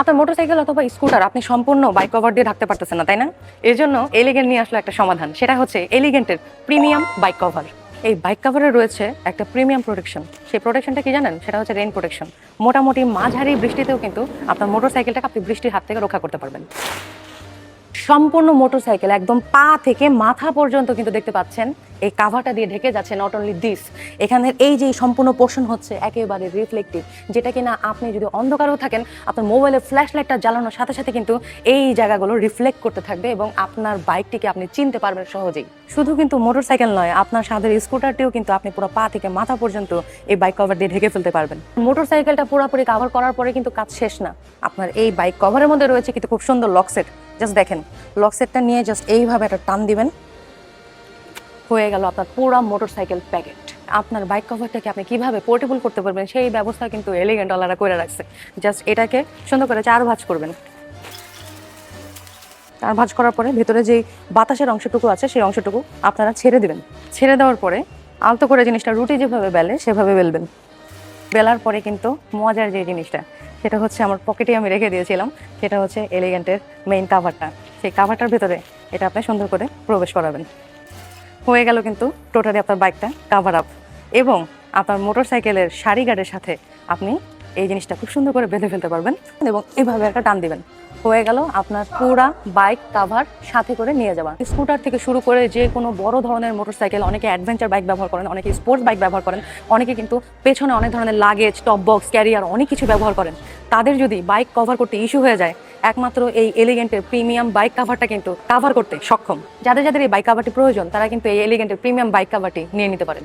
আপনার মোটরসাইকেল অথবা স্কুটার আপনি সম্পূর্ণ বাইক কভার দিয়ে ঢাকতে পারতেছেন না, তাই না? এর জন্য এলিগেন্ট নিয়ে আসলো একটা সমাধান, সেটা হচ্ছে এলিগেন্টের প্রিমিয়াম বাইক কভার এই বাইক কভারে রয়েছে একটা প্রিমিয়াম প্রোটেকশন সেই প্রোটেকশনটা কি জানেন? সেটা হচ্ছে রেইন প্রোটেকশন মোটামুটি মাঝারি বৃষ্টিতেও কিন্তু আপনার মোটরসাইকেলটাকে আপনি বৃষ্টির হাত থেকে রক্ষা করতে পারবেন। সম্পূর্ণ মোটরসাইকেল একদম পা থেকে মাথা পর্যন্ত কিন্তু দেখতে পাচ্ছেন। এই কাভারটা দিয়ে ঢেকে যাচ্ছে নট অনলি দিস এখানের এই যে সম্পূর্ণ পোর্শন হচ্ছে একেবারে রিফ্লেক্টিভ যেটা কিনা আপনি যদি অন্ধকারেও থাকেন, আপনার মোবাইলের ফ্ল্যাশ লাইটটা জ্বালানোর সাথে সাথে কিন্তু এই জায়গাগুলো রিফ্লেক্ট করতে থাকবে এবং আপনার বাইকটিকে আপনি চিনতে পারবেন সহজেই। শুধু কিন্তু মোটরসাইকেল নয়, আপনার সাদের স্কুটারটিও কিন্তু আপনি পুরো পা থেকে মাথা পর্যন্ত এই বাইক কভার দিয়ে ঢেকে ফেলতে পারবেন। মোটরসাইকেলটা পুরোপুরি কভার করার পরে কিন্তু কাজ শেষ না। আপনার এই বাইক কভারের মধ্যে রয়েছে কিন্তু খুব সুন্দর লক সেট জাস্ট দেখেন লক সেটটা নিয়ে জাস্ট এইভাবে একটা টান দিবেন। হয়ে গেল আপনার পুরো মোটরসাইকেল প্যাকেট আপনার বাইক কভারটাকে আপনি কীভাবে পোর্টেবল করতে পারবেন সেই ব্যবস্থা কিন্তু এলিগেন্ট ওয়ালারা করে রাখছে। জাস্ট এটাকে সুন্দর করে চার ভাঁজ করবেন। চার ভাঁজ করার পরে ভেতরে যে বাতাসের অংশটুকু আছে সেই অংশটুকু আপনারা ছেড়ে দিবেন। ছেড়ে দেওয়ার পরে আলতো করে জিনিসটা রুটি যেভাবে বেলে সেভাবে বেলবেন। বেলার পরে কিন্তু মজার যে জিনিসটা সেটা হচ্ছে আমার পকেটে আমি রেখে দিয়েছিলাম। সেটা হচ্ছে এলিগেন্টের মেইন কাভারটা সেই কাভারটার ভেতরে এটা আপনি সুন্দর করে প্রবেশ করাবেন। হয়ে গেল কিন্তু টোটালি আপনার বাইকটা কাভার আপ এবং আপনার মোটর সাইকেলের সারি গার্ডের সাথে আপনি এই জিনিসটা খুব সুন্দর করে বেঁধে ফেলতে পারবেন এবং এভাবে একটা টান দিবেন। হয়ে গেল আপনার পুরা বাইক কাভার সাথে করে নিয়ে যাওয়া। স্কুটার থেকে শুরু করে যে কোনো বড় ধরনের মোটরসাইকেল অনেকে অ্যাডভেঞ্চার বাইক ব্যবহার করেন, অনেকে স্পোর্টস বাইক ব্যবহার করেন, অনেকে কিন্তু পেছনে অনেক ধরনের লাগেজ টপ বক্স ক্যারিয়ার অনেক কিছু ব্যবহার করেন। তাদের যদি বাইক কভার করতে ইস্যু হয়ে যায়, একমাত্র এই এলিগেন্টের প্রিমিয়াম বাইক কাভারটা কিন্তু কাভার করতে সক্ষম। যাদের যাদের এই বাইক কাভারটি প্রয়োজন, তারা কিন্তু এই এলিগেন্টের প্রিমিয়াম বাইক কাভারটি নিয়ে নিতে পারেন।